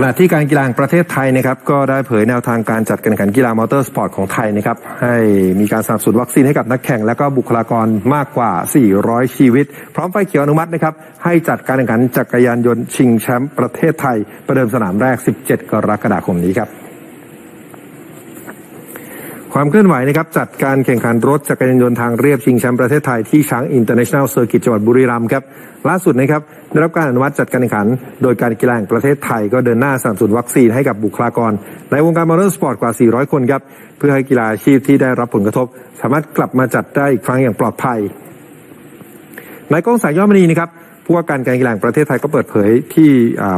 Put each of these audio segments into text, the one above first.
ขณะที่การกีฬาแห่งประเทศไทยนะครับก็ได้เผยแนวทางการจัดการแข่งขันกีฬามอเตอร์สปอร์ตของไทยนะครับให้มีการสนับสนุนวัคซีนให้กับนักแข่ง และก็บุคลากรมากกว่า 400 ชีวิต พร้อมไฟเขียวอนุมัตินะครับให้จัดการแข่งขันจักรยานยนต์ชิงแชมป์ประเทศไทย ประเดิมสนามแรก 17 กรกฎาคมนี้ครับ ความเคลื่อนไหวนะครับจัดการแข่งขันรถจักรยานยนต์ทางเรียบชิงแชมป์ประเทศไทยที่ช้างอินเตอร์เนชั่นแนลเซอร์กิตจังหวัดบุรีรัมย์ครับล่าสุดนะครับได้รับการอนุมัติจัดการแข่งขัน โดยการกีฬาแห่งประเทศไทยก็เดินหน้าสนับสนุนวัคซีนให้กับบุคลากร ในวงการมอเตอร์สปอร์ตกว่า 400 คนครับเพื่อให้กีฬาอาชีพที่ได้รับผลกระทบ สามารถกลับมาจัดได้อีกครั้งอย่างปลอดภัยนายก้องสายยอดมณีนะครับ ผู้ว่าการการกีฬาแห่งประเทศไทยก็เปิดเผยที่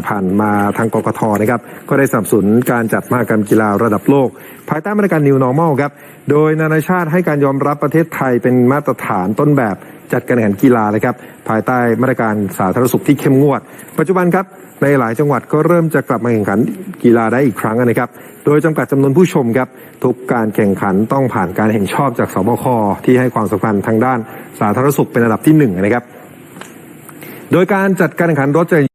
ผ่านมาทางกกทนะครับก็ได้สนับสนุนการจัดมหกรรมกีฬาระดับโลก ภายใต้มาตรการ New Normal ครับโดยนานาชาติให้การยอมรับประเทศไทยเป็นมาตรฐานต้นแบบจัดการแข่งขันกีฬานะครับภายใต้มาตรการสาธารณสุขที่เข้มงวด ปัจจุบันครับในหลายจังหวัดก็เริ่มจะกลับมาแข่งขันกีฬาได้อีกครั้งนะครับ โดยจำกัดจำนวนผู้ชมครับ ทุกการแข่งขันต้องผ่านการเห็นชอบจากสบคที่ให้ความสำคัญทางด้านสาธารณสุขเป็นอันดับที่หนึ่งนะครับ โดยการจัดการแข่งขันรถจักรย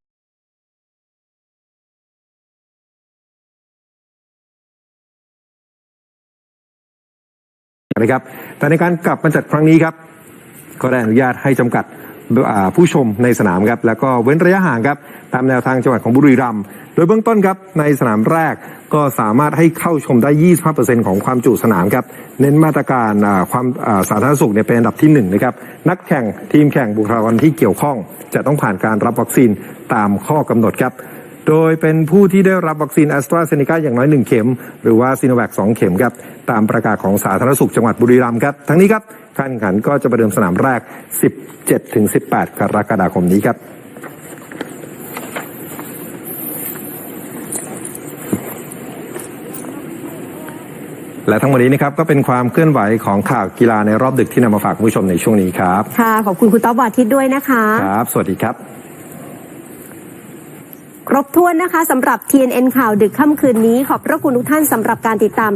านนะครับแต่ในการกลับมาจัดครั้งนี้ครับ ก็ได้อนุญาตให้จำกัด ผู้ชมในสนามครับแล้วก็เว้นระยะห่างครับตามแนวทางจังหวัดของบุรีรัมย์โดยเบื้องต้นครับในสนามแรกก็สามารถให้เข้าชมได้ 25%ของความจุสนามครับเน้นมาตรการความสาธารณสุขเนี่ยเป็นอันดับที่หนึ่งนะครับนักแข่งทีมแข่งบุคลากรที่เกี่ยวข้อง จะต้องผ่านการรับวัคซีนตามข้อกำหนดครับ โดยเป็นผู้ที่ได้รับวัคซีนแอสตราเซเนกาอย่างน้อย 1 เข็ม หรือว่าซีโนแวค2เข็มครับ ตามประกาศของสาธารณสุขจังหวัดบุรีรัมย์ครับ ทั้งนี้ครับการแข่งขันก็จะประเดิมสนามแรก 17-18 กรกฎาคมนี้ครับและทั้งหมดนี้นะครับก็เป็นความเคลื่อนไหวของข่าวกีฬาในรอบดึกที่นำมาฝากคุณผู้ชมในช่วงนี้ครับ ค่ะ ขอบคุณคุณต๊อบวาทิตย์ด้วยนะคะ ครับ สวัสดีครับ ครบถ้วนนะคะสำหรับ TNN ข่าวดึกค่ำคืนนี้ ขอบพระคุณทุกท่านสำหรับการติดตาม